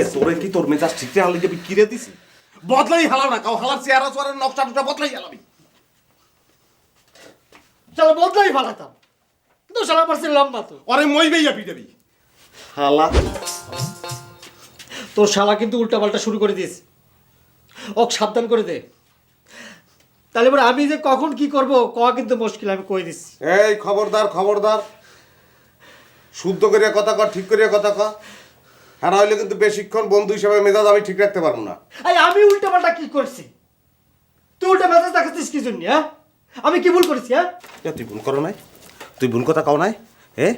এ, তোরে কি তোর মেজাজ ঠিক হালি যাবি কিরে দিছি? বদলাই হালাও না কাউ হালার চেহারা চেহারা নকশা টকশা বদলাই হালাবি। চলো বদলাই ফালাতাম। কিন্তু শালা পারছে লম্বা তো। ওরে মই বেইয়া পিটাবি হালা। তোর শালা কিন্তু উল্টাপাল্টা শুরু করে দিয়েছে। ওক সাবধান করে দে। তাহলে এবার আমি যে কখন কি করব কয়া কিন্তু মুশকিল আমি কই দিচ্ছি। এই খবরদার খবরদার। শুদ্ধ করিয়া কথা কর ঠিক করিয়া কথা কর। হ্যাঁ নইলে কিন্তু বেশিক্ষণ বন্ধু হিসেবে মেজাজ আমি ঠিক রাখতে পারব না। এই আমি উল্টাপাল্টা কি করছি? তুই উল্টা মেসেজ দেখাচ্ছিস কি জন্য হ্যাঁ? আমি কি ভুল করেছি হ্যাঁ? তুই ভুল করো নাই। তুই ভুল কথা কও নাই হে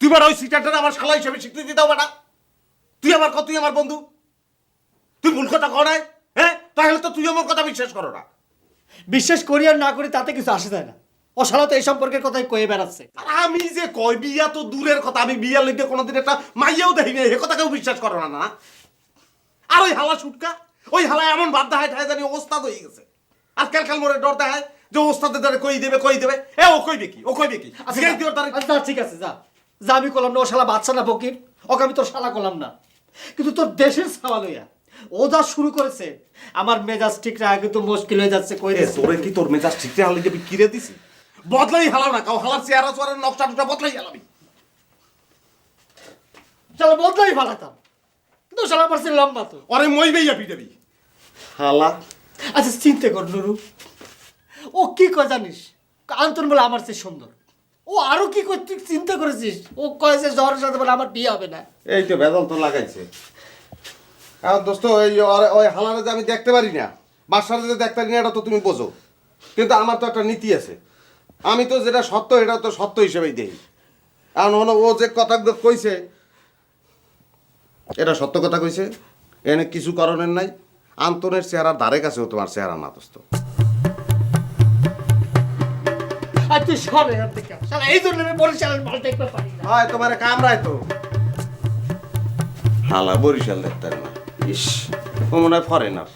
তুই বার ওই সিটারটা আমার শালা হিসেবে স্বীকৃতি দাও বেটা তুই আমার তুই আমার বন্ধু? তুই ভুল কথা কও নাই হ্যাঁ? তাহলে তো তুই আমার কথা বিশ্বাস করো না। বিশ্বাস করি আর না করি তাতে কিছু আসে যায় না। ও শালা তো এই সম্পর্কের কথাই কয়ে বেড়াচ্ছে। আর আমি যে কই বিয়া তো দূরের কথা আমি বিয়ার লিখে কোনোদিন একটা মাইয়াও দেখি না এ কথা কেউ বিশ্বাস করো না না? আর ওই হালা ছুটকা ওই হালা এমন বাদ দেখায় ঠায় জানি ওস্তাদ হয়ে গেছে। আর কাল কাল মোড়ে ডর দেখায় যে ওস্তাদের দ্বারা কই দেবে কই দেবে। এ ও কইবে কি ও কইবে কি? আচ্ছা তার আচ্ছা, ঠিক আছে যা। যা আমি করলাম না ও শালা বাচ্চা না ফকির। ওকে আমি তোর শালা করলাম না। কিন্তু তোর দেশের সাওয়া লইয়া ও যা শুরু করেছে আমার মেজাজ ঠিক রাখা কিন্তু মুশকিল হয়ে যাচ্ছে কই রে তোরে কি তোর মেজাজ ঠিক হালি যাবি কিরে দিছি? বদলাই হালাও না কাউ হালার চেহারা চেহারা নকশা টকশা বদলাই হালাবি। চলো বদলাই ফালাতাম। কিন্তু শালা পারছে লম্বা তো। ওরে মই বেইয়া পিটাবি হালা। আচ্ছা চিন্তা কর নুরু। ও কি কয় জানিস? আন্তন বলে আমার চেয়ে সুন্দর। ও আরও কি কয় তুই চিন্তা করেছিস? ও কয় যে জ্বরের সাথে বলে আমার বিয়ে হবে না। এই তো বেদল তো লাগাইছে। এখন দোস্ত ওই ওই হালারে যে আমি দেখতে পারি না বাসারে যে দেখতে পারি না এটা তো তুমি বোঝো। কিন্তু আমার তো একটা নীতি আছে। আমি তো যেটা সত্য এটা তো সত্য হিসেবেই দেই। এখন হলো ও যে কথাগুলো কইছে এটা সত্য কথা কইছে। এনে কিছু কারণের নাই। আন্তনের চেহারার ধারে কাছেও তোমার চেহারা না। দোস্ত হয় তোমার কামরায় তো। হালা বরিশাল দেখতে না। ইস ও মনে হয় ফরেনার